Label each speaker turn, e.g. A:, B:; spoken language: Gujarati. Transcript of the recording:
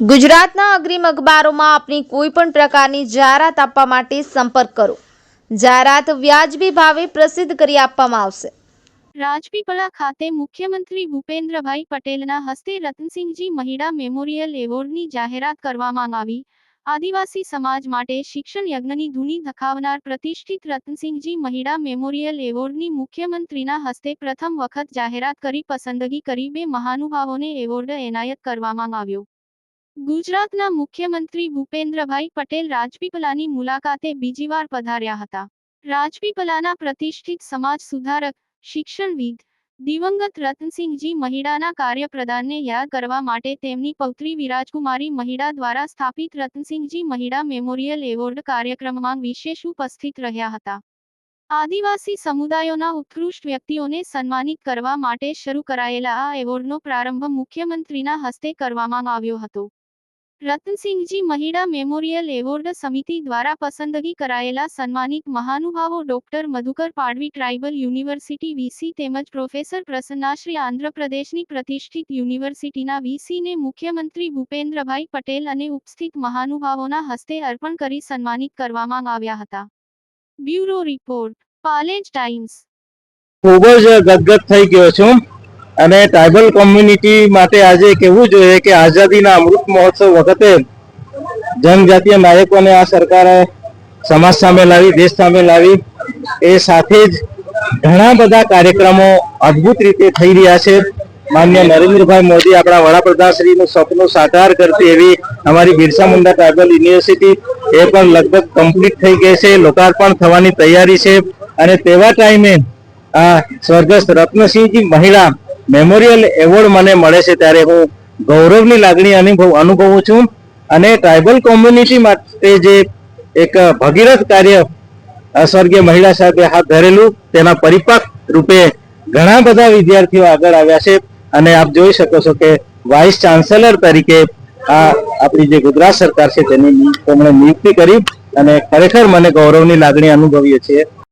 A: ગુજરાતના અગ્રીમ અખબારોમાં આપની કોઈ પણ પ્રકારની જાહેરાત આપવા માટે સંપર્ક કરો. જાહેરાત વ્યાજબી ભાવે પ્રસિદ્ધ કરી આપવામાં આવશે.
B: રાજપીપળા ખાતે મુખ્યમંત્રી ભૂપેન્દ્રભાઈ પટેલના હસ્તે રતનસિંહજી મહિડા મેમોરિયલ એવોર્ડની જાહેરાત કરવામાં આવી. આદિવાસી સમાજ માટે શિક્ષણ યજ્ઞની ધૂની ધખાવનાર પ્રતિષ્ઠિત રતનસિંહજી મહિડા મેમોરિયલ એવોર્ડની મુખ્યમંત્રીના હસ્તે પ્રથમ વખત જાહેરાત કરી પસંદગી કરી બે મહાનુભાવોને એવોર્ડ એનાયત કરવામાં આવ્યો. ગુજરાતના મુખ્યમંત્રી ભૂપેન્દ્રભાઈ પટેલ રાજપીપલાની મુલાકાતે બીજીવાર પધાર્યા હતા. રાજપીપલાના પ્રતિષ્ઠિત સમાજ સુધારક, શિક્ષણવિદ દિવંગત રતનસિંહજી મહિડાના કાર્યપ્રદાનને યાદ કરવા માટે તેમની પૌત્રી વિરાજકુમારી મહિડા દ્વારા સ્થાપિત રતનસિંહજી મહિડા મેમોરિયલ એવોર્ડ કાર્યક્રમમાં વિશેષ ઉપસ્થિત રહ્યા હતા. આદિવાસી સમુદાયોના ઉત્કૃષ્ટ વ્યક્તિઓને સન્માનિત કરવા માટે શરૂ કરાયેલા આ એવોર્ડનો પ્રારંભ મુખ્યમંત્રીના હસ્તે કરવામાં આવ્યો હતો. રતનસિંહજી મહિડા મેમોરિયલ એવોર્ડ સમિતિ દ્વારા પસંદગી કરાયેલા સન્માનિત મહાનુભાવો doctor Madhukar Padvi tribal university VC તેમજ પ્રોફેસર પ્રસન્નાશ્રી આંધ્રપ્રદેશની પ્રતિષ્ઠિત યુનિવર્સિટીના વીસીને મુખ્યમંત્રી ભૂપેન્દ્રભાઈ પટેલ અને ઉપસ્થિત મહાનુભાવોના હસ્તે અર્પણ કરી સન્માનિત કરવામાં આવ્યા હતા. Bureau report, Palej Times.
C: ખૂબ જ ગદગદ થઈ ગયો છું. અને ટ્રાઇબલ કોમ્યુનિટી માટે આજે કહેવું જોઈએ કે આઝાદીના અમૃત મહોત્સવ વખતે જનજાતીય નાયકોને આ સરકારે સમાજ સામે લાવી, દેશ સામે લાવી. એ સાથે જ ઘણા બધા કાર્યક્રમો અદ્ભુત રીતે થઈ રહ્યા છે. માન્ય નરેન્દ્રભાઈ મોદી આપણા વડાપ્રધાન શ્રીનું સપનું સાકાર કરતી એવી અમારી બિરસા મુંડા ટ્રાઇબલ યુનિવર્સિટી એ પણ લગભગ કમ્પ્લીટ થઈ ગઈ છે. લોકાર્પણ થવાની તૈયારી છે. અને તેવા ટાઈમે આ સ્વર્ગસ્થ રત્નસિંહજી મહિલા મેમોરિયલ એવોર્ડ મને મળે છે ત્યારે હું ગૌરવની લાગણી અનુભવ, અનુભવું છું અને ટ્રાઇબલ કોમ્યુનિટી માટે જે એક ભગીરથ કાર્ય સ્વર્ગીય મહિલા સાહેબે હાથ ધરેલું, તેના પરિપાક રૂપે ઘણા બધા વિદ્યાર્થીઓ આગળ આવ્યા છે અને આપ જોઈ શકો છો કે વાઇસ ચાન્સેલર તરીકે આ આપણી જે ગુજરાત સરકાર છે તેની તેમણે નિયુક્તિ કરી અને ખરેખર મને ગૌરવની લાગણી અનુભવીએ છીએ.